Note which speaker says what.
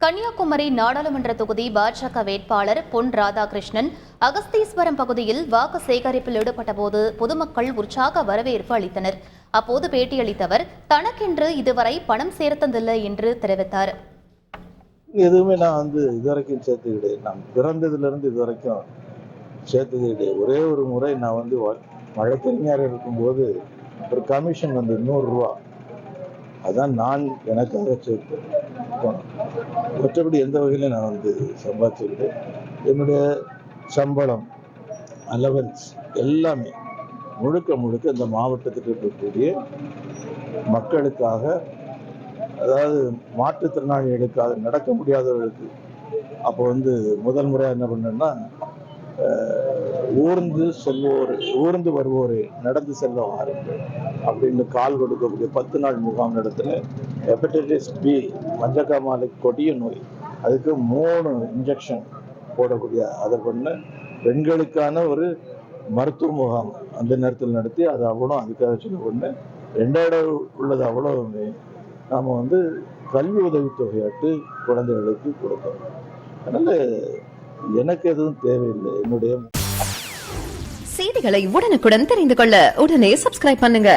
Speaker 1: கன்னியாகுமரி நாடாளுமன்ற தொகுதி பாஜக வேட்பாளர் பொன் ராதாகிருஷ்ணன் அகஸ்தீஸ்வரம் பகுதியில் வாக்கு சேகரிப்பில் ஈடுபட்டபோது பொதுமக்கள் உற்சாக வரவேற்பு அளித்தனர். அப்போது பேட்டியளித்தவர் தனக்கென்று இதுவரை பணம் சேர்த்ததில்லை என்று தெரிவித்தார்.
Speaker 2: எதுவுமே நான் வந்து இதுவரைக்கும் சேர்த்து கிடையாது நான் பிறந்ததுல இருந்து இது வரைக்கும் சேர்த்தது கிடையாது ஒரே ஒரு முறை நான் வந்து வழக்கறிஞர் இருக்கும்போது ஒரு கமிஷன் வந்து நூறுரூவா அதான் நான் எனக்காக சேர்த்து மற்றபடி எந்த வகையிலும் நான் வந்து சம்பாதிச்சிருக்கேன் என்னுடைய சம்பளம் அலவன்ஸ் எல்லாமே முழுக்க முழுக்க இந்த மாவட்டத்துக்கு இருக்கக்கூடிய மக்களுக்காக அதாவது மாற்றுத்திறனாளிகளுக்காக நடக்க முடியாதவர்களுக்கு. அப்போ வந்து முதல் முறையாக என்ன பண்ணேன்னா ஊர்ந்து செல்வோர் ஊர்ந்து வருவோரை நடந்து செல்ல வாருங்கள் அப்படின்னு கால் கொடுக்கக்கூடிய பத்து நாள் முகாம் நடத்துல ஹெப்படைட்டிஸ் பி மஞ்சக்காமாலை கொடிய நோய். அதுக்கு மூணு இன்ஜெக்ஷன் போடக்கூடிய அதை பண்ண பெண்களுக்கான ஒரு மருத்துவ முகாம் அந்த நேரத்தில் நடத்தி அது அவ்வளோ அதுக்காக சொல்ல ஒன்று ரெண்டாயிரம் உள்ளது அவ்வளவுமே. நாம் வந்து கல்வி உதவித்தொகையாட்டு குழந்தைகளுக்கு கொடுத்தோம். அதனால எனக்கு எதுவும் தேவையில்லை. என்னுடைய
Speaker 3: செய்திகளை உடனுக்குடன் தெரிந்து கொள்ள உடனே சப்ஸ்கிரைப் பண்ணுங்க.